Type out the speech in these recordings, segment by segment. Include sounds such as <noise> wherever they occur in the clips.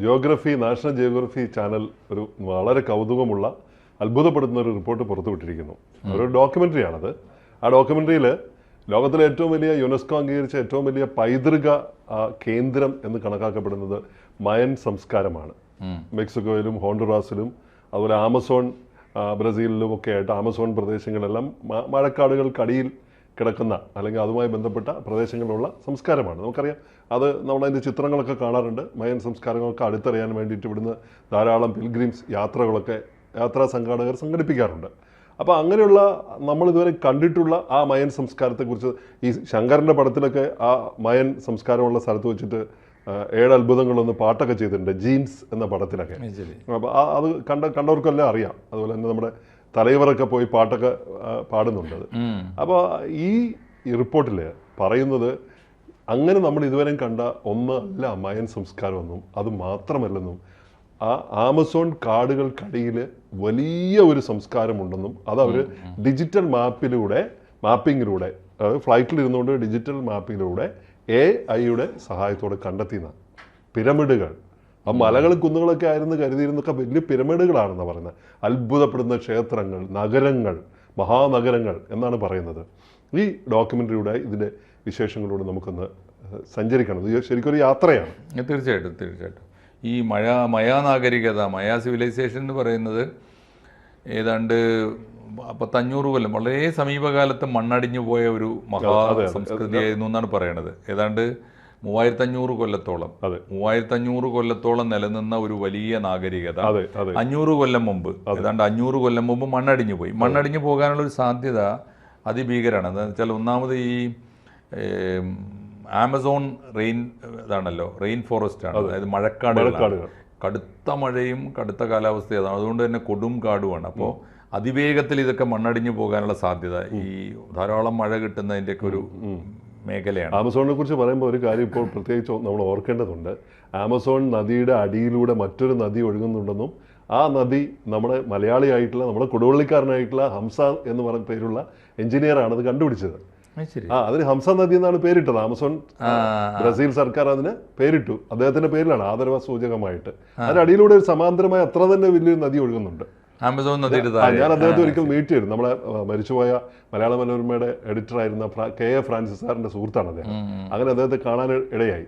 Geography national geography channel ഒരു വളരെ കൗതുകമുള്ള അത്ഭുതപ്പെടുത്തുന്ന ഒരു റിപ്പോർട്ട് പുറത്തുവിട്ടിരിക്കുന്നു. ഒരു ഡോക്യുമെന്ററിയാണത് ആ ഡോക്യുമെന്ററിയിൽ ലോകത്തിലെ ഏറ്റവും വലിയ യുനെസ്കോ അംഗീകരിച്ച ഏറ്റവും വലിയ പൈതൃക കേന്ദ്രം എന്ന് കണക്കാക്കപ്പെടുന്നത് മയൻ സംസ്കാരമാണ്. മെക്സിക്കോയിലും ഹോണ്ടുറാസിലും അതുപോലെ ആമസോൺ ബ്രസീലിലും ഒക്കെ ആയിട്ട് ആമസോൺ പ്രദേശങ്ങളെല്ലാം മഴക്കാടുകൾക്കടിയിൽ കിടക്കുന്ന അല്ലെങ്കിൽ അതുമായി ബന്ധപ്പെട്ട പ്രദേശങ്ങളിലുള്ള സംസ്കാരമാണ്. നമുക്കറിയാം അത് നമ്മളതിന്റെ ചിത്രങ്ങളൊക്കെ കാണാറുണ്ട്. മയൻ സംസ്കാരങ്ങളൊക്കെ അടുത്തറിയാൻ വേണ്ടിയിട്ട് ഇവിടുന്ന് ധാരാളം പിൽഗ്രിംസ് യാത്രകളൊക്കെ യാത്രാ സംഘാടകർ സംഘടിപ്പിക്കാറുണ്ട്. അപ്പോൾ അങ്ങനെയുള്ള നമ്മൾ ഇതുവരെ കണ്ടിട്ടുള്ള ആ മയൻ സംസ്കാരത്തെക്കുറിച്ച് ഈ ശങ്കറിന്റെ പടത്തിലൊക്കെ ആ മയൻ സംസ്കാരമുള്ള സ്ഥലത്ത് വെച്ചിട്ട് ഏഴ് അത്ഭുതങ്ങളൊന്ന് പാട്ടൊക്കെ ചെയ്തിട്ടുണ്ട്. ജീൻസ് എന്ന പടത്തിലൊക്കെ. അപ്പോൾ ആ അത് കണ്ട കണ്ടവർക്കെല്ലാം അറിയാം. അതുപോലെ തന്നെ നമ്മുടെ തലൈവറൊക്കെ പോയി പാട്ടൊക്കെ പാടുന്നുണ്ട് അപ്പോൾ ഈ റിപ്പോർട്ടിൽ പറയുന്നത് അങ്ങനെ നമ്മൾ ഇതുവരെ കണ്ട ഒന്ന് അല്ല മയൻ സംസ്കാരമെന്നും അത് മാത്രമല്ലെന്നും ആ ആമസോൺ കാടുകൾക്കടിയിൽ വലിയ ഒരു സംസ്കാരമുണ്ടെന്നും അത് അവർ ഡിജിറ്റൽ മാപ്പിലൂടെ മാപ്പിങ്ങിലൂടെ അതായത് ഫ്ലൈറ്റിൽ ഇരുന്നുകൊണ്ട് ഡിജിറ്റൽ മാപ്പിങ്ങിലൂടെ എ ഐയുടെ സഹായത്തോടെ കണ്ടെത്തിയെന്ന പിരമിഡുകൾ. ആ മലകൾ കുന്നുകളൊക്കെ ആയിരുന്നു കരുതിയിരുന്നൊക്കെ വലിയ പിരമിഡുകളാണെന്ന് പറയുന്നത് അത്ഭുതപ്പെടുന്ന ക്ഷേത്രങ്ങൾ നഗരങ്ങൾ മഹാനഗരങ്ങൾ എന്നാണ് പറയുന്നത്. ഈ ഡോക്യുമെന്ററിയുടെ ഇതിന്റെ വിശേഷങ്ങളിലൂടെ നമുക്കൊന്ന് സഞ്ചരിക്കണം. ഇത് ഒരു യാത്രയാണ്. തീർച്ചയായിട്ടും തീർച്ചയായിട്ടും. ഈ മഴ മയാ നാഗരികത മയാ സിവിലൈസേഷൻ എന്ന് പറയുന്നത് ഏതാണ്ട് പത്തഞ്ഞൂറ് കൊല്ലം വളരെ സമീപകാലത്ത് മണ്ണടിഞ്ഞു പോയ ഒരു മഹാ സംസ്കൃതിയായിരുന്നു എന്നാണ് പറയണത്. ഏതാണ്ട് മൂവായിരത്തഞ്ഞൂറ് കൊല്ലത്തോളം അതെ. മൂവായിരത്തി അഞ്ഞൂറ് കൊല്ലത്തോളം നിലനിന്ന ഒരു വലിയ നാഗരികത. അഞ്ഞൂറ് കൊല്ലം മുമ്പ് ഏതാണ്ട് അഞ്ഞൂറ് കൊല്ലം മുമ്പ് മണ്ണടിഞ്ഞു പോയി. മണ്ണടിഞ്ഞു പോകാനുള്ള ഒരു സാധ്യത അതിഭീകരമാണ് എന്താണെന്ന് വെച്ചാൽ ഒന്നാമത് ഈ ആമസോൺ റെയിൻ ഇതാണല്ലോ റെയിൻ ഫോറസ്റ്റ് ആണ്. അതായത് മഴക്കാടുകളാണ്. മഴക്കാടുകൾ. കടുത്ത മഴയും കടുത്ത കാലാവസ്ഥയും അതാണ് അതുകൊണ്ട് തന്നെ കൊടും കാടുമാണ്. അപ്പോൾ അതിവേഗത്തിൽ ഇതൊക്കെ മണ്ണടിഞ്ഞു പോകാനുള്ള സാധ്യത ഈ ധാരാളം മഴ കിട്ടുന്നതിന്റെയൊക്കെ ഒരു മേഖലയാണ്. ആമസോണിനെ കുറിച്ച് പറയുമ്പോൾ ഒരു കാര്യം ഇപ്പോൾ പ്രത്യേകിച്ച് നമ്മൾ ഓർക്കേണ്ടതുണ്ട്. ആമസോൺ നദിയുടെ അടിയിലൂടെ മറ്റൊരു നദി ഒഴുകുന്നുണ്ടെന്നും ആ നദി നമ്മുടെ മലയാളിയായിട്ടുള്ള നമ്മുടെ കൊടുവള്ളിക്കാരനായിട്ടുള്ള ഹംസ എന്ന് പറഞ്ഞ പേരുള്ള എഞ്ചിനീയറാണ് അത് കണ്ടുപിടിച്ചത്. ആ അതിന് ഹംസ നദി എന്നാണ് പേരിട്ടത്. ആമസോൺ ബ്രസീൽ സർക്കാർ അതിന് പേരിട്ടു. അദ്ദേഹത്തിന്റെ പേരിലാണ് ആദരവ സൂചകമായിട്ട്. അതിന്റെ അടിയിലൂടെ ഒരു സമാന്തരമായി അത്ര തന്നെ വലിയൊരു നദി ഒഴുകുന്നുണ്ട്. ആമസോൺ നദിയുടെ ഞാൻ അദ്ദേഹത്തെ ഒരിക്കൽ മീറ്റ് ചെയ്തു. നമ്മളെ മരിച്ചുപോയ മലയാള മനോരമയുടെ എഡിറ്റർ ആയിരുന്ന കെ എ ഫ്രാൻസിസ് സാറിന്റെ സുഹൃത്താണ് അദ്ദേഹം. അങ്ങനെ അദ്ദേഹത്തെ കാണാൻ ഇടയായി.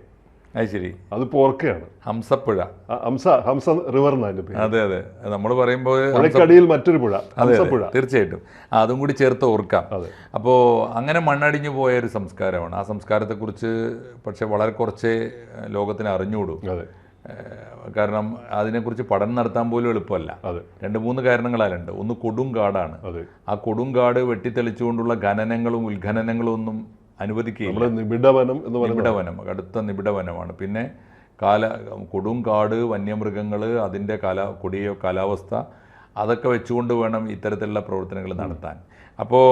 അത് ശരി അത് പോർക്കയാണ്. ഹംസപ്പുഴ. ഹംസ ഹംസ റിവർ അതെ അതെ. നമ്മൾ പറയുമ്പോൾ പുഴക്കടിയിൽ മറ്റൊരു പുഴ ഹംസപ്പുഴ. തീർച്ചയായിട്ടും. അതും കൂടി ചേർത്ത് ഓർക്കാം. അതെ. അപ്പോൾ അങ്ങനെ മണ്ണടിഞ്ഞു പോയ ഒരു സംസ്കാരമാണ്. ആ സംസ്കാരത്തെക്കുറിച്ച് പക്ഷെ വളരെ കുറച്ചേ ലോകത്തിന് അറിഞ്ഞുകൂടൂ അതെ. കാരണം അതിനെക്കുറിച്ച് പഠനം നടത്താൻ പോലും എളുപ്പമല്ല. അതെ. രണ്ട് മൂന്ന് കാരണങ്ങളാലുണ്ട്. ഒന്ന് കൊടുങ്കാടാണ്. അതെ. ആ കൊടുങ്കാട് കാട് വെട്ടിത്തെളിച്ചുകൊണ്ടുള്ള ഖനനങ്ങളും ഉത്ഖനനങ്ങളും ഒന്നും അനുവദിക്കുകയില്ല. നിബിഡവനം എന്ന് നിബിഡവനം കടുത്ത നിബിഡവനമാണ്. പിന്നെ കാല കൊടും കാട് വന്യമൃഗങ്ങൾ അതിന്റെ കാല കൊടിയ കാലാവസ്ഥ അതൊക്കെ വെച്ചുകൊണ്ട് വേണം ഇത്തരത്തിലുള്ള പ്രവർത്തനങ്ങൾ നടത്താൻ. അപ്പോൾ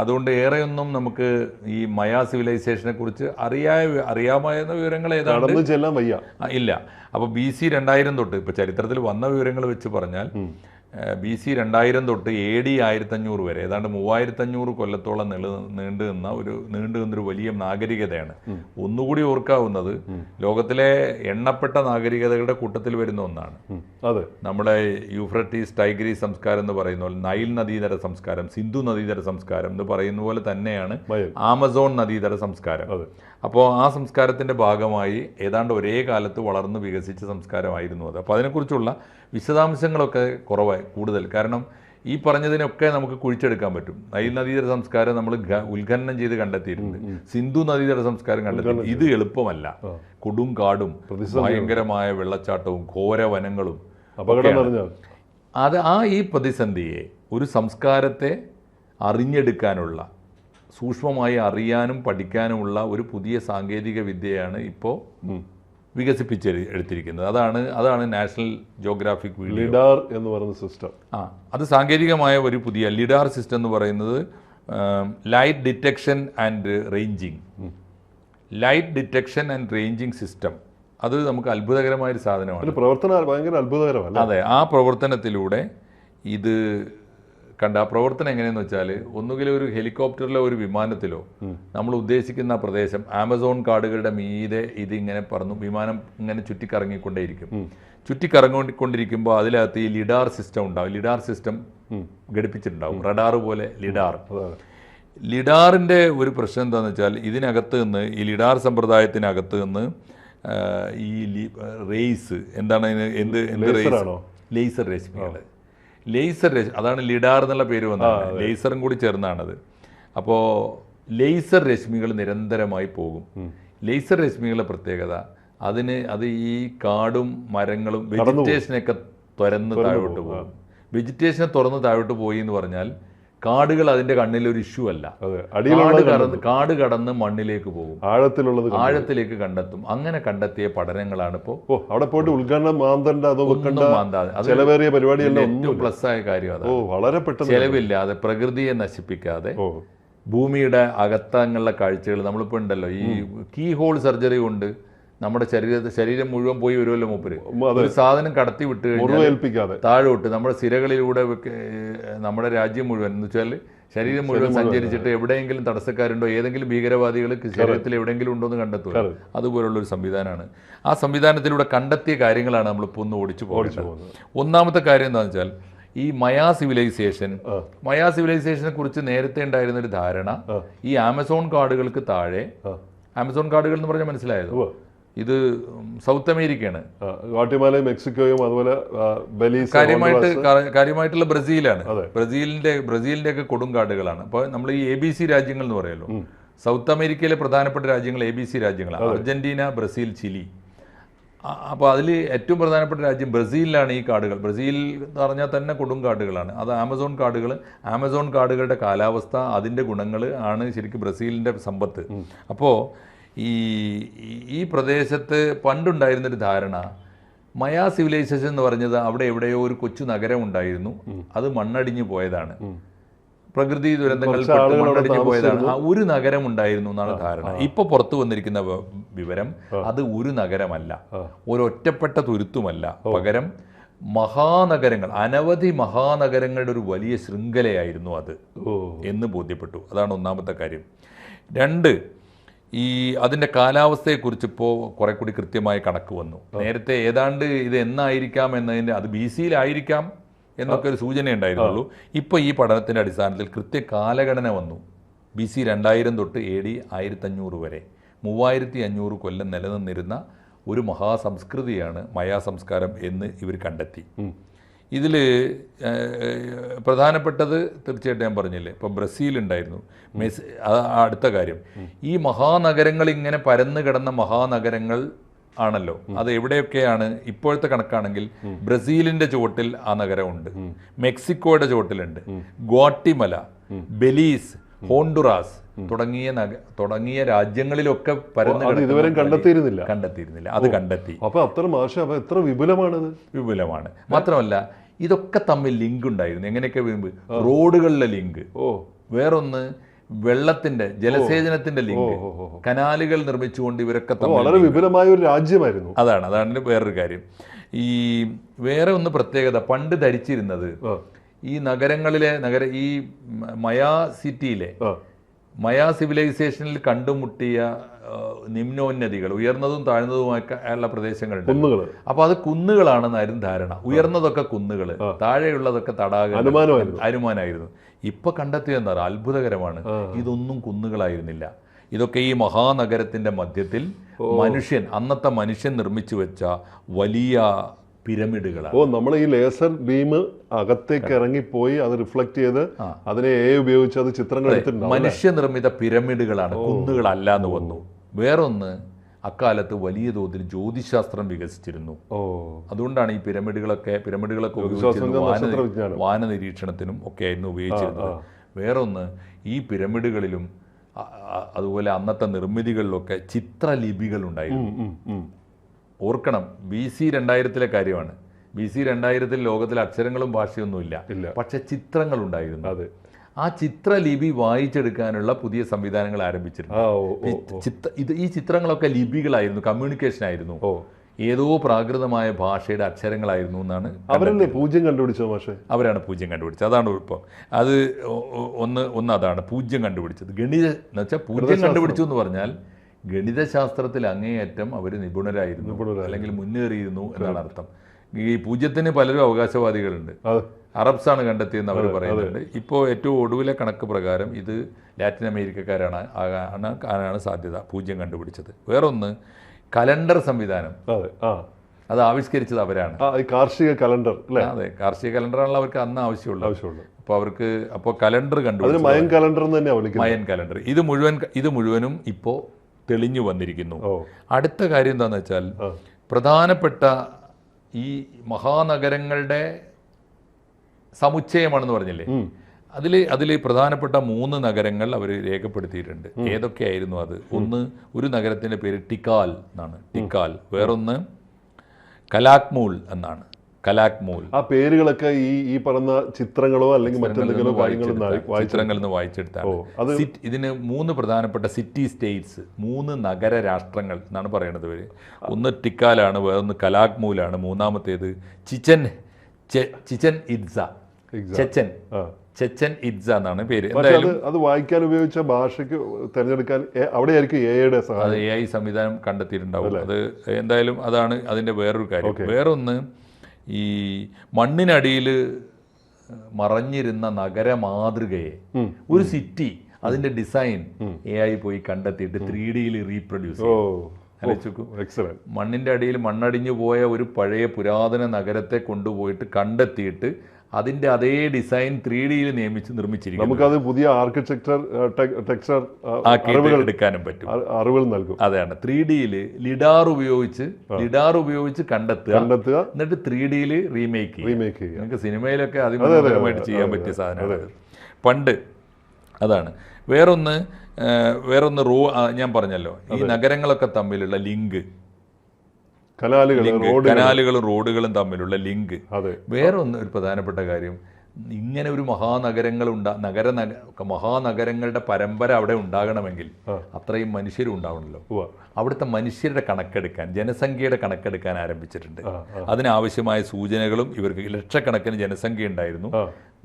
അതുകൊണ്ട് ഏറെയൊന്നും നമുക്ക് ഈ മയാ സിവിലൈസേഷനെ കുറിച്ച് അറിയാ അറിയാമായിരുന്ന വിവരങ്ങൾ ചെല്ലാൻ ഇല്ല. അപ്പോൾ ബി സി രണ്ടായിരം തൊട്ട് ഇപ്പോൾ ചരിത്രത്തിൽ വന്ന വിവരങ്ങൾ വെച്ച് പറഞ്ഞാൽ ബി സി രണ്ടായിരം തൊട്ട് എ ഡി ആയിരത്തഞ്ഞൂറ് വരെ. ഏതാണ്ട് മൂവായിരത്തഞ്ഞൂറ് കൊല്ലത്തോളം നില നീണ്ടു നിന്ന ഒരു നീണ്ടു നിന്നൊരു വലിയ നാഗരികതയാണ്. ഒന്നുകൂടി ഓർക്കാവുന്നത് ലോകത്തിലെ എണ്ണപ്പെട്ട നാഗരികതകളുടെ കൂട്ടത്തിൽ വരുന്ന ഒന്നാണ്. അത്. നമ്മുടെ യൂഫ്രട്ടീസ് ടൈഗ്രി സംസ്കാരം എന്ന് പറയുന്ന പോലെ നൈൽ നദീതര സംസ്കാരം സിന്ധു നദീതര സംസ്കാരം എന്ന് പറയുന്ന പോലെ തന്നെയാണ് ആമസോൺ നദീതര സംസ്കാരം. അപ്പോൾ ആ സംസ്കാരത്തിന്റെ ഭാഗമായി ഏതാണ്ട് ഒരേ കാലത്ത് വളർന്നു വികസിച്ച സംസ്കാരമായിരുന്നു അത്. അപ്പോൾ അതിനെക്കുറിച്ചുള്ള വിശദാംശങ്ങളൊക്കെ കുറവായി കൂടുതൽ. കാരണം ഈ പറഞ്ഞതിനൊക്കെ നമുക്ക് കുഴിച്ചെടുക്കാൻ പറ്റും. നൈൽ നദീതര സംസ്കാരം നമ്മൾ ഉത്ഖനനം ചെയ്ത് കണ്ടെത്തിയിട്ടുണ്ട്. സിന്ധു നദീതര സംസ്കാരം കണ്ടെത്തി ഇത് എളുപ്പമല്ല. കൊടും കാടും ഭയങ്കരമായ വെള്ളച്ചാട്ടവും ഘോര വനങ്ങളും അത് ആ ഈ പ്രതിസന്ധിയെ ഒരു സംസ്കാരത്തെ അറിഞ്ഞെടുക്കാനുള്ള സൂക്ഷ്മമായി അറിയാനും പഠിക്കാനുമുള്ള ഒരു പുതിയ സാങ്കേതിക വിദ്യയാണ് ഇപ്പോൾ വികസിപ്പിച്ച് എടുത്തിരിക്കുന്നത്. അതാണ് അതാണ് നാഷണൽ ജോഗ്രാഫിക് ലിഡാർ എന്ന് പറയുന്ന സിസ്റ്റം. ആ അത് സാങ്കേതികമായ ഒരു പുതിയ ലിഡാർ സിസ്റ്റം എന്ന് പറയുന്നത് light detection and ranging. Light detection and ranging system. അത് നമുക്ക് അത്ഭുതകരമായ ഒരു സാധനമാണ് പ്രവർത്തനം ഭയങ്കര അത്ഭുതകരമാണ് അതെ ആ പ്രവർത്തനത്തിലൂടെ ഇത് കണ്ട ആ പ്രവർത്തനം എങ്ങനെയെന്ന് വെച്ചാൽ ഒന്നുകിൽ ഒരു ഹെലികോപ്റ്ററിലോ ഒരു വിമാനത്തിലോ നമ്മൾ ഉദ്ദേശിക്കുന്ന പ്രദേശം ആമസോൺ കാടുകളുടെ മീതെ ഇതിങ്ങനെ പറന്നു വിമാനം ഇങ്ങനെ ചുറ്റിക്കറങ്ങിക്കൊണ്ടേയിരിക്കും. ചുറ്റിക്കറങ്ങിക്കൊണ്ടിരിക്കുമ്പോൾ അതിനകത്ത് ഈ ലിഡാർ സിസ്റ്റം ഉണ്ടാവും. ലിഡാർ സിസ്റ്റം ഘടിപ്പിച്ചിട്ടുണ്ടാവും. റഡാർ പോലെ ലിഡാർ ലിഡാറിന്റെ ഒരു പ്രശ്നം എന്താണെന്ന് വെച്ചാൽ ഇതിനകത്ത് നിന്ന് ഈ ലിഡാർ സമ്പ്രദായത്തിനകത്ത് നിന്ന് ഈ റേസ് എന്താണ് എന്ത് എന്ത് റേസ്? ലേസർ രശ്മികൾ ലേസർ രശ്മി അതാണ് ലിഡാർ എന്നുള്ള പേര് വന്നത്. ലേസറും കൂടി ചേർന്നാണത്. അപ്പോൾ ലേസർ രശ്മികൾ നിരന്തരമായി പോകും. ലേസർ രശ്മികളുടെ പ്രത്യേകത അതിന് അത് ഈ കാടും മരങ്ങളും വെജിറ്റേഷനൊക്കെ തുരന്ന് താഴോട്ട് പോകും. വെജിറ്റേഷനെ തുറന്ന് താഴോട്ട് പോയി എന്ന് പറഞ്ഞാൽ കാടുകൾ അതിന്റെ കണ്ണിൽ ഒരു ഇഷ്യൂ അല്ല. കാട് കടന്ന് കാട് കടന്ന് മണ്ണിലേക്ക് പോകും. ആഴത്തിലുള്ളത് ആഴത്തിലേക്ക് കണ്ടെത്തും. അങ്ങനെ കണ്ടെത്തിയ പഠനങ്ങളാണ് ഇപ്പോ അവിടെ പോയിട്ട് ഉദ്ഘാടനം മാന്തണ്ട പരിപാടിയെല്ലാം ഏറ്റവും പ്ലസ് ആയ കാര്യം അതാണ്. വളരെ പെട്ടെന്ന് ചെലവില്ലാതെ പ്രകൃതിയെ നശിപ്പിക്കാതെ ഭൂമിയുടെ അകത്തങ്ങളുള്ള കാഴ്ചകൾ നമ്മളിപ്പോൾ ഉണ്ടല്ലോ. ഈ കീ ഹോൾ സർജറി കൊണ്ട് നമ്മുടെ ശരീരത്തെ ശരീരം മുഴുവൻ പോയി വരുമല്ലോ മൂപ്പര്. ഒരു സാധനം കടത്തി വിട്ട് കഴിഞ്ഞാൽ താഴോട്ട് നമ്മുടെ സിരകളിലൂടെ നമ്മുടെ രാജ്യം മുഴുവൻ എന്ന് വെച്ചാൽ ശരീരം മുഴുവൻ സഞ്ചരിച്ചിട്ട് എവിടെയെങ്കിലും തടസ്സക്കാരുണ്ടോ ഏതെങ്കിലും ഭീകരവാദികൾ ശരീരത്തിൽ എവിടെയെങ്കിലും ഉണ്ടോ എന്ന് കണ്ടെത്തുക. അതുപോലുള്ള ഒരു സംവിധാനമാണ്. ആ സംവിധാനത്തിലൂടെ കണ്ടെത്തിയ കാര്യങ്ങളാണ് നമ്മളിപ്പോൾ ഒന്ന് ഓടിച്ചു പോകുന്നത്. ഒന്നാമത്തെ കാര്യം എന്താണെന്ന് വെച്ചാൽ ഈ മയാ സിവിലൈസേഷൻ. മയാ സിവിലൈസേഷനെ കുറിച്ച് നേരത്തെ ഉണ്ടായിരുന്ന ഒരു ധാരണ ഈ ആമസോൺ കാർഡുകൾക്ക് താഴെ ആമസോൺ കാർഡുകൾ എന്ന് പറഞ്ഞാൽ മനസ്സിലായത്. ഇത് സൗത്ത് അമേരിക്കയാണ്. ഗാട്ടിമാലയും മെക്സിക്കോയും അതുപോലെ ബലീസ് കാര്യമായിട്ട് കാര്യമായിട്ടുള്ള ബ്രസീലാണ്. ബ്രസീലിന്റെ ബ്രസീലിന്റെ ഒക്കെ കൊടുങ്കാടുകളാണ് അപ്പോൾ നമ്മൾ ഈ എ ബി സി രാജ്യങ്ങൾ എന്ന് പറയുമല്ലോ. സൗത്ത് അമേരിക്കയിലെ പ്രധാനപ്പെട്ട രാജ്യങ്ങൾ എ ബി സി രാജ്യങ്ങളാണ്. Argentina Brazil Chile. അപ്പോൾ അതിൽ ഏറ്റവും പ്രധാനപ്പെട്ട രാജ്യം ബ്രസീലിലാണ് ഈ കാടുകൾ. ബ്രസീൽ എന്ന് പറഞ്ഞാൽ തന്നെ കൊടുങ്കാടുകളാണ് അത് ആമസോൺ കാടുകൾ. ആമസോൺ കാടുകളുടെ കാലാവസ്ഥ അതിന്റെ ഗുണങ്ങൾ ആണ് ശരിക്കും ബ്രസീലിന്റെ സമ്പത്ത്. അപ്പോൾ ഈ ഈ- പ്രദേശത്ത് പണ്ടുണ്ടായിരുന്നൊരു ധാരണ. മയാ സിവിലൈസേഷൻ എന്ന് പറഞ്ഞത് അവിടെ എവിടെയോ ഒരു കൊച്ചു നഗരം ഉണ്ടായിരുന്നു. അത് മണ്ണടിഞ്ഞു പോയതാണ്. പ്രകൃതി ദുരന്തങ്ങൾ മണ്ണടിഞ്ഞു പോയതാണ്. ആ ഒരു നഗരം ഉണ്ടായിരുന്നു എന്നാണ് ധാരണ. ഇപ്പൊ പുറത്തു വന്നിരിക്കുന്ന വിവരം അത് ഒരു നഗരമല്ല. ഒരൊറ്റപ്പെട്ട തുരുത്തുമല്ല. പകരം മഹാനഗരങ്ങൾ അനവധി മഹാനഗരങ്ങളുടെ ഒരു വലിയ ശൃംഖലയായിരുന്നു അത് എന്ന് ബോധ്യപ്പെട്ടു. അതാണ് ഒന്നാമത്തെ കാര്യം. രണ്ട് ഈ അതിന്റെ കാലാവസ്ഥയെക്കുറിച്ച് ഇപ്പോൾ കുറെ കൂടി കൃത്യമായ കണക്ക് വന്നു. നേരത്തെ ഏതാണ്ട് ഇത് എന്നായിരിക്കാം എന്നതിന്റെ അത് ബി സിയിലായിരിക്കാം എന്നൊക്കെ ഒരു സൂചന ഉണ്ടായിരുന്നുള്ളൂ. ഇപ്പോൾ ഈ പഠനത്തിന്റെ അടിസ്ഥാനത്തിൽ കൃത്യ കാലഗണന വന്നു. ബി സി രണ്ടായിരം തൊട്ട് എ ഡി ആയിരത്തഞ്ഞൂറ് വരെ. മൂവായിരത്തി അഞ്ഞൂറ് കൊല്ലം നിലനിന്നിരുന്ന ഒരു മഹാസംസ്കൃതിയാണ് മയാ സംസ്കാരം എന്ന് ഇവർ കണ്ടെത്തി. ഇതിൽ പ്രധാനപ്പെട്ടത് തീർച്ചയായിട്ടും ഞാൻ പറഞ്ഞില്ലേ. ഇപ്പം ബ്രസീൽ ഉണ്ടായിരുന്നു മെസ് അത് അടുത്ത കാര്യം. ഈ മഹാനഗരങ്ങൾ ഇങ്ങനെ പരന്നു കിടന്ന മഹാനഗരങ്ങൾ ആണല്ലോ. അത് എവിടെയൊക്കെയാണ്? ഇപ്പോഴത്തെ കണക്കാണെങ്കിൽ ബ്രസീലിന്റെ ചുവട്ടിൽ ആ നഗരമുണ്ട്. മെക്സിക്കോയുടെ ചുവട്ടിലുണ്ട്. ഗോട്ടിമല ബെലീസ് ഹോണ്ടുറാസ് തുടങ്ങിയ നഗ തുടങ്ങിയ രാജ്യങ്ങളിലൊക്കെ പരന്നു ഇതുവരെ കണ്ടെത്തിയിരുന്നില്ല. കണ്ടെത്തിയിരുന്നില്ല. അത് കണ്ടെത്തി. അപ്പൊ അത്ര മാഷ അപ്പൊ എത്ര വിപുലമാണത്? വിപുലമാണ്. മാത്രമല്ല ഇതൊക്കെ തമ്മിൽ ലിങ്ക് ഉണ്ടായിരുന്നു. എങ്ങനെയൊക്കെ വീമ്പ് റോഡുകളിലെ ലിങ്ക്. ഓ. വേറൊന്ന് വെള്ളത്തിന്റെ ജലസേചനത്തിന്റെ ലിങ്ക്. കനാലുകൾ നിർമ്മിച്ചുകൊണ്ട് ഇവരൊക്കെ വളരെ വിപുലമായ ഒരു രാജ്യമായിരുന്നു. അതാണ് അതാണ് വേറൊരു കാര്യം. ഈ വേറെ ഒന്ന് പ്രത്യേകത പണ്ട് ധരിച്ചിരുന്നത് ഈ നഗരങ്ങളിലെ നഗര ഈ മയാ സിറ്റിയിലെ മയാ സിവിലൈസേഷനിൽ കണ്ടുമുട്ടിയ നിമ്നോന്നതികൾ ഉയർന്നതും താഴ്ന്നതുമൊക്കെ ഉള്ള പ്രദേശങ്ങളുണ്ട്. കുന്നുകൾ അപ്പൊ അത് കുന്നുകളാണെന്നായിരുന്നു ധാരണ. ഉയർന്നതൊക്കെ കുന്നുകൾ താഴെയുള്ളതൊക്കെ തടാക അനുമാനമായിരുന്നു. അനുമാനമായിരുന്നു. ഇപ്പൊ കണ്ടെത്തിയ എന്താ പറയുക അത്ഭുതകരമാണ്. ഇതൊന്നും കുന്നുകളായിരുന്നില്ല. ഇതൊക്കെ ഈ മഹാനഗരത്തിന്റെ മധ്യത്തിൽ മനുഷ്യൻ അന്നത്തെ മനുഷ്യൻ നിർമ്മിച്ചു വെച്ച വലിയ പിരമിഡുകളാണ്. ഓ നമ്മൾ ഈ ലേസർ ബീം അകത്തേക്ക് ഇറങ്ങിപ്പോയി അത് റിഫ്ലക്ട് ചെയ്ത് അതിനെ എ ഉപയോഗിച്ച് അത് ചിത്രങ്ങൾ എടുത്തിട്ടുണ്ടാവും മനുഷ്യനിർമ്മിത പിരമിഡുകളാണ് കുന്നുകളല്ല എന്ന് വന്നു. വേറൊന്ന് അക്കാലത്ത് വലിയ തോതിൽ ജ്യോതിശാസ്ത്രം വികസിച്ചിരുന്നു. ഓ. അതുകൊണ്ടാണ് ഈ പിരമിഡുകളൊക്കെ പിരമിഡുകളൊക്കെ ഉപയോഗിച്ചിരുന്നത് വാന നിരീക്ഷണത്തിനും ഒക്കെ ആയിരുന്നു ഉപയോഗിച്ചിരുന്നത്. വേറൊന്ന് ഈ പിരമിഡുകളിലും അതുപോലെ അന്നത്തെ നിർമ്മിതികളിലൊക്കെ ചിത്രലിപികൾ ഉണ്ടായിരുന്നു. ഓർക്കണം ബി സി രണ്ടായിരത്തിലെ കാര്യമാണ്. ബി സി രണ്ടായിരത്തിൽ ലോകത്തിൽ അക്ഷരങ്ങളും ഭാഷയൊന്നുമില്ല. ഇല്ല. പക്ഷെ ചിത്രങ്ങൾ ഉണ്ടായിരുന്നു അതെ. ആ ചിത്രലിപി വായിച്ചെടുക്കാനുള്ള പുതിയ സംവിധാനങ്ങൾ ആരംഭിച്ചിരുന്നു. ചിത്ര ഇത് ഈ ചിത്രങ്ങളൊക്കെ ലിപികളായിരുന്നു കമ്മ്യൂണിക്കേഷൻ ആയിരുന്നു ഓ. ഏതോ പ്രാകൃതമായ ഭാഷയുടെ അക്ഷരങ്ങളായിരുന്നു എന്നാണ് അവരല്ലേ പൂജ്യം കണ്ടുപിടിച്ചോ പക്ഷേ അവരാണ് പൂജ്യം കണ്ടുപിടിച്ചത്. അതാണ് ഇപ്പം. അത് ഒന്ന് ഒന്ന് അതാണ് പൂജ്യം കണ്ടുപിടിച്ചത്. ഗണിത എന്ന് വെച്ചാൽ പൂജ്യം കണ്ടുപിടിച്ചു എന്ന് പറഞ്ഞാൽ ഗണിതശാസ്ത്രത്തിൽ അങ്ങേയറ്റം അവർ നിപുണരായിരുന്നു അല്ലെങ്കിൽ മുന്നേറിയിരുന്നു എന്നാണ് അർത്ഥം. ഈ പൂജ്യത്തിന് പലരും അവകാശവാദികളുണ്ട്. അറബ്സാണ് കണ്ടെത്തിയെന്ന് അവർ പറയുന്നുണ്ട്. ഇപ്പോൾ ഏറ്റവും ഒടുവിലെ കണക്ക് പ്രകാരം ഇത് ലാറ്റിൻ അമേരിക്കക്കാരാണ് ആകാണ് ആണ് സാധ്യത പൂജ്യം കണ്ടുപിടിച്ചത്. വേറൊന്ന് കലണ്ടർ സംവിധാനം. അതെ ആവിഷ്കരിച്ചത് അവരാണ്. കാർഷിക കലണ്ടർ അതെ. കാർഷിക കലണ്ടറാണല്ലോ അവർക്ക് അന്ന് ആവശ്യമുള്ളത്. ആവശ്യമുള്ളൂ അപ്പോൾ അവർക്ക് അപ്പോൾ കലണ്ടർ കണ്ടു കണ്ടുപിടിച്ചു മയൻ കലണ്ടർ മയൻ കലണ്ടർ. ഇത് മുഴുവൻ ഇത് മുഴുവനും ഇപ്പോൾ തെളിഞ്ഞു വന്നിരിക്കുന്നു. അടുത്ത കാര്യം എന്താണെന്ന് വെച്ചാൽ. പ്രധാനപ്പെട്ട ഈ മഹാനഗരങ്ങളുടെ സമുച്ചയമാണെന്ന് പറഞ്ഞില്ലേ. അതിൽ അതിൽ പ്രധാനപ്പെട്ട മൂന്ന് നഗരങ്ങൾ അവർ രേഖപ്പെടുത്തിയിട്ടുണ്ട്. ഏതൊക്കെയായിരുന്നു അത്? ഒന്ന് ഒരു നഗരത്തിന്റെ പേര് ടിക്കാൽ എന്നാണ്. ടിക്കാൽ. വേറൊന്ന് കലാക്മൂൾ എന്നാണ്. കലാക്മൂൾ ആ പേരുകളൊക്കെ ഈ ഈ പറഞ്ഞ ചിത്രങ്ങളോ അല്ലെങ്കിൽ മറ്റെന്തെങ്കിലും ചിത്രങ്ങളിൽ നിന്ന് വായിച്ചെടുത്താണ്. ഇതിന് മൂന്ന് പ്രധാനപ്പെട്ട സിറ്റി സ്റ്റേറ്റ്സ് മൂന്ന് നഗര രാഷ്ട്രങ്ങൾ എന്നാണ് പറയുന്നത് ഇവർ. ഒന്ന് ടിക്കാലാണ് വേറൊന്ന് കലാക് മൂലാണ് മൂന്നാമത്തേത് ചിച്ചൻ ചിച്ചൻ ഇറ്റ്സ. ചെച്ചൻ. ചെച്ചൻ ഇറ്റ്സ എന്നാണ് പേര്. അത് വായിക്കാൻ ഉപയോഗിച്ച ഭാഷയ്ക്ക് തിരഞ്ഞെടുക്കാൻ അവിടെയായിരിക്കും എഐയുടെ സഹായം. അത് എ ഐ സംവിധാനം കണ്ടെത്തിയിട്ടുണ്ടാവും. അത് എന്തായാലും അതാണ് അതിന്റെ വേറൊരു കാര്യം. വേറൊന്ന് ഈ മണ്ണിനടിയിൽ മറഞ്ഞിരുന്ന നഗര മാതൃകയെ ഒരു സിറ്റി അതിന്റെ ഡിസൈൻ എ ഐ പോയി കണ്ടെത്തിയിട്ട് ത്രീ ഡിയിൽ റീപ്രൊഡ്യൂസ് മണ്ണിന്റെ അടിയിൽ മണ്ണടിഞ്ഞു പോയ ഒരു പഴയ പുരാതന നഗരത്തെ കൊണ്ടുപോയിട്ട് കണ്ടെത്തിയിട്ട് അതിന്റെ അതേ ഡിസൈൻ ത്രീ ഡിയിൽ നിയമിച്ച് നിർമ്മിച്ചിരിക്കുന്നു. നമുക്കത് പുതിയ ആർക്കിടെക്ചർ ടെക്സ്ചർ അറിവുകൾ എടുക്കാനും പറ്റും. അറിവുകൾ നൽകും. അതാണ്. ത്രീ ഡിയിൽ ലിഡാർ ഉപയോഗിച്ച് ലിഡാർ ഉപയോഗിച്ച് കണ്ടെത്തുക. കണ്ടെത്തുക. എന്നിട്ട് ത്രീ ഡിയിൽ റീമേക്ക് റീമേക്ക് ചെയ്യുക. നിങ്ങൾക്ക് സിനിമയിലൊക്കെ അതിമനോഹരമായിട്ട് ചെയ്യാൻ പറ്റിയ സാധനമാണ് പണ്ട് അതാണ്. വേറൊന്ന് വേറൊന്ന് റോ ഞാൻ പറഞ്ഞല്ലോ. ഈ നഗരങ്ങളൊക്കെ തമ്മിലുള്ള ലിങ്ക്. കനാലുകളും റോഡുകളും തമ്മിലുള്ള ലിങ്ക്. വേറെ വേറൊന്ന് ഒരു പ്രധാനപ്പെട്ട കാര്യം ഇങ്ങനെ ഒരു മഹാനഗരങ്ങൾ ഉണ്ടാ നഗര മഹാനഗരങ്ങളുടെ പരമ്പര അവിടെ ഉണ്ടാകണമെങ്കിൽ അത്രയും മനുഷ്യരും ഉണ്ടാവണല്ലോ. അവിടുത്തെ മനുഷ്യരുടെ കണക്കെടുക്കാൻ ജനസംഖ്യയുടെ കണക്കെടുക്കാൻ ആരംഭിച്ചിട്ടുണ്ട്. അതിനാവശ്യമായ സൂചനകളും ഇവർക്ക് ലക്ഷക്കണക്കിന് ജനസംഖ്യ ഉണ്ടായിരുന്നു.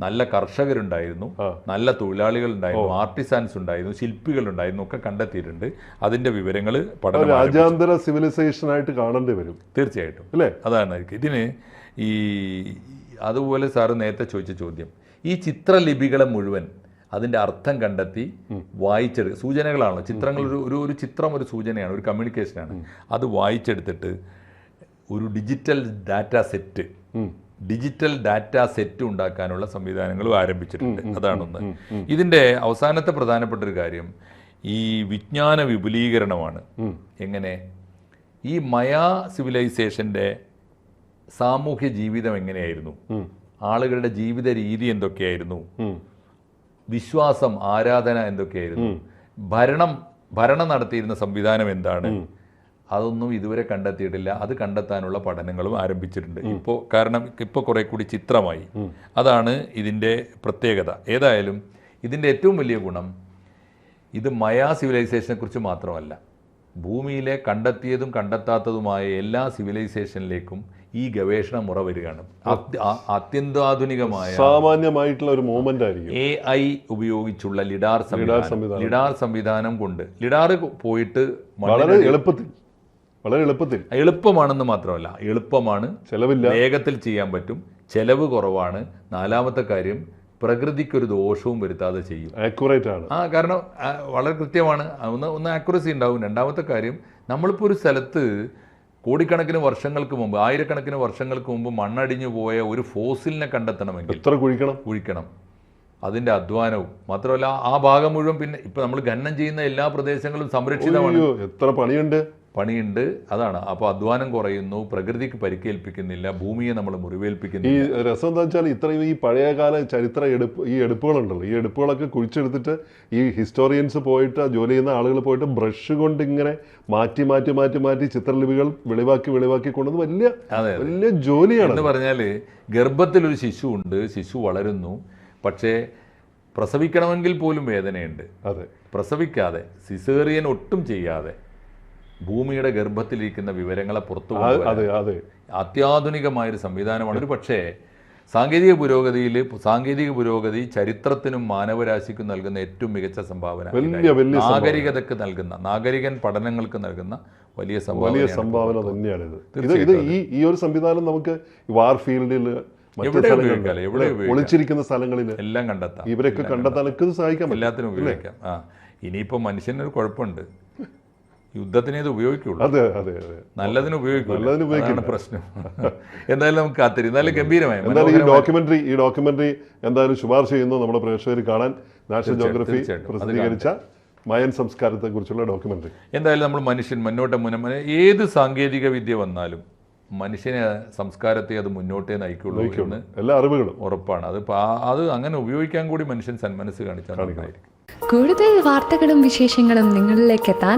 നല്ല കർഷകരുണ്ടായിരുന്നു. നല്ല തൊഴിലാളികൾ ഉണ്ടായിരുന്നു ആർട്ടിസാൻസ് ഉണ്ടായിരുന്നു ശില്പികൾ ഉണ്ടായിരുന്നു ഒക്കെ കണ്ടെത്തിയിട്ടുണ്ട്. അതിന്റെ വിവരങ്ങൾ. രാജ്യാന്തര സിവിലൈസേഷൻ ആയിട്ട് കാണേണ്ടി വരും. തീർച്ചയായിട്ടും. അല്ലേ? അതാണ് ഇതിന് ഈ അതുപോലെ സാറ് നേരത്തെ ചോദിച്ച ചോദ്യം. ഈ ചിത്രലിപികളെ മുഴുവൻ അതിന്റെ അർത്ഥം കണ്ടെത്തി വായിച്ചെടുക്കുക സൂചനകളാണല്ലോ ചിത്രങ്ങൾ ഒരു ഒരു ചിത്രം ഒരു സൂചനയാണ് ഒരു കമ്മ്യൂണിക്കേഷനാണ് അത് വായിച്ചെടുത്തിട്ട് ഒരു digital data set digital data set ഉണ്ടാക്കാനുള്ള സംവിധാനങ്ങളും ആരംഭിച്ചിട്ടുണ്ട്. അതാണൊന്ന് ഇതിന്റെ അവസാനത്തെ പ്രധാനപ്പെട്ട ഒരു കാര്യം ഈ വിജ്ഞാന വിപുലീകരണമാണ്. എങ്ങനെ? ഈ മയാ സിവിലൈസേഷന്റെ സാമൂഹ്യ ജീവിതം എങ്ങനെയായിരുന്നു? ആളുകളുടെ ജീവിത രീതി എന്തൊക്കെയായിരുന്നു? വിശ്വാസം ആരാധന എന്തൊക്കെയായിരുന്നു? ഭരണം ഭരണം നടത്തിയിരുന്ന സംവിധാനം എന്താണ്? അതൊന്നും ഇതുവരെ കണ്ടെത്തിയിട്ടില്ല. അത് കണ്ടെത്താനുള്ള പഠനങ്ങളും ആരംഭിച്ചിട്ടുണ്ട്. ഇപ്പോൾ കാരണം ഇപ്പോൾ കുറെ കൂടി ചിത്രമായി. അതാണ് ഇതിന്റെ പ്രത്യേകത. ഏതായാലും ഇതിന്റെ ഏറ്റവും വലിയ ഗുണം ഇത് മയാ സിവിലൈസേഷനെ കുറിച്ച് മാത്രമല്ല. ഭൂമിയിലെ കണ്ടെത്തിയതും കണ്ടെത്താത്തതുമായ എല്ലാ സിവിലൈസേഷനിലേക്കും ഈ ഗവേഷണ മുറ വരികയാണ് അത്യന്താധുനികമായ സാമാന്യമായിട്ടുള്ള ഒരു മൂവ്മെന്റ് ആയിരിക്കും. എ ഐ ഉപയോഗിച്ചുള്ള ലിഡാർ സംവിധാനം. ലിഡാർ സംവിധാനം കൊണ്ട്. ലിഡാർ പോയിട്ട് വളരെ എളുപ്പത്തിൽ. വളരെ എളുപ്പത്തിൽ. എളുപ്പമാണെന്ന് മാത്രമല്ല എളുപ്പമാണ് ചെലവില്ല. വേഗത്തിൽ ചെയ്യാൻ പറ്റും. ചെലവ് കുറവാണ്. നാലാമത്തെ കാര്യം പ്രകൃതിക്കൊരു ദോഷവും വരുത്താതെ ചെയ്യും. ആക്യുറേറ്റ് ആണ്. ആ കാരണം വളരെ കൃത്യമാണ്. ഒന്ന് ഒന്ന് ആക്യുറസി ഉണ്ടാവും. രണ്ടാമത്തെ കാര്യം നമ്മളിപ്പോൾ ഒരു സ്ഥലത്ത് കോടിക്കണക്കിന് വർഷങ്ങൾക്ക് മുമ്പ് ആയിരക്കണക്കിന് വർഷങ്ങൾക്ക് മുമ്പ് മണ്ണടിഞ്ഞു പോയ ഒരു ഫോസിലിനെ കണ്ടെത്തണമെങ്കിൽ എത്ര കുഴിക്കണം? കുഴിക്കണം. അതിന്റെ അധ്വാനവും. മാത്രമല്ല ആ ഭാഗം മുഴുവൻ പിന്നെ ഇപ്പം നമ്മൾ ഖനനം ചെയ്യുന്ന എല്ലാ പ്രദേശങ്ങളും സംരക്ഷിതമാണ്. എത്ര പണിയുണ്ട്? പണിയുണ്ട്. അതാണ്. അപ്പോൾ അധ്വാനം കുറയുന്നു പ്രകൃതിക്ക് പരിക്കേൽപ്പിക്കുന്നില്ല ഭൂമിയെ നമ്മൾ മുറിവേൽപ്പിക്കുന്നു ഈ രസം എന്താ വെച്ചാൽ ഇത്രയും ഈ പഴയകാല ചരിത്ര എടുപ്പ് ഈ എടുപ്പുകളുണ്ടല്ലോ. ഈ എടുപ്പുകളൊക്കെ കുഴിച്ചെടുത്തിട്ട് ഈ ഹിസ്റ്റോറിയൻസ് പോയിട്ട് ജോലി ചെയ്യുന്ന ആളുകൾ പോയിട്ട് ബ്രഷ് കൊണ്ട് ഇങ്ങനെ മാറ്റി മാറ്റി മാറ്റി മാറ്റി ചിത്രലിപികൾ വെളിവാക്കി വെളിവാക്കി കൊണ്ടുവന്ന് വലിയ വലിയ ജോലിയാണ്. എന്ന് പറഞ്ഞാൽ ഗർഭത്തിലൊരു ശിശു ഉണ്ട് ശിശു വളരുന്നു. പക്ഷേ പ്രസവിക്കണമെങ്കിൽ പോലും വേദനയുണ്ട്. അതെ. പ്രസവിക്കാതെ സിസേറിയൻ ഒട്ടും ചെയ്യാതെ ഭൂമിയുടെ ഗർഭത്തിലിരിക്കുന്ന വിവരങ്ങളെ പുറത്തു അത്യാധുനികമായൊരു സംവിധാനമാണ്. ഒരു പക്ഷേ സാങ്കേതിക പുരോഗതിയിൽ സാങ്കേതിക പുരോഗതി ചരിത്രത്തിനും മാനവരാശിക്കും നൽകുന്ന ഏറ്റവും മികച്ച സംഭാവന നാഗരികതക്ക് നൽകുന്ന നാഗരികൻ പഠനങ്ങൾക്ക് നൽകുന്ന വലിയ വലിയ സംഭാവന തന്നെയാണ് ഇത്. ഇത് ഈ ഈ ഒരു സംവിധാനം നമുക്ക് വാർ ഫീൽഡിൽ. ഒളിച്ചിരിക്കുന്ന സ്ഥലങ്ങളിൽ എല്ലാം കണ്ടെത്താം. ഇവരൊക്കെ കണ്ടെത്താനൊക്കെ സഹായിക്കാം സഹായിക്കാൻ എല്ലാത്തിനും ഉപയോഗിക്കാം. ആ ഇനിയിപ്പോൾ മനുഷ്യനൊരു കുഴപ്പമുണ്ട്. യുദ്ധത്തിനെ ഇത് ഉപയോഗിക്കുള്ളൂ. അതെ അതെ അതെ. നല്ലതിന് ഉപയോഗിക്കും പ്രശ്നം. എന്തായാലും നമുക്ക് കാത്തിരി. നല്ല ഗംഭീരമായി <laughs> എന്തായാലും ഈ ഡോക്യുമെന്ററി ഈ ഡോക്യുമെന്ററി എന്തായാലും ശുപാർശ ചെയ്യുന്നു നമ്മുടെ പ്രേക്ഷകർ കാണാൻ. നാഷണൽ ജോഗ്രഫി പ്രസിദ്ധീകരിച്ച മയൻ സംസ്കാരത്തെ കുറിച്ചുള്ള ഡോക്യുമെന്ററി. എന്തായാലും നമ്മൾ മനുഷ്യൻ മുന്നോട്ട് മുന്നേ ഏത് സാങ്കേതിക വിദ്യ വന്നാലും മനുഷ്യനെ സംസ്കാരത്തെ അത് മുന്നോട്ടേ നയിക്കുള്ളൂ എന്ന് എല്ലാ അറിവുകളും. ഉറപ്പാണ്. അത് അത് അങ്ങനെ ഉപയോഗിക്കാൻ കൂടി മനുഷ്യൻ സന്മനസ് കാണിച്ചാൽ കൂടുതൽ വാർത്തകളും വിശേഷങ്ങളും നിങ്ങളിലേക്ക് എത്താൻ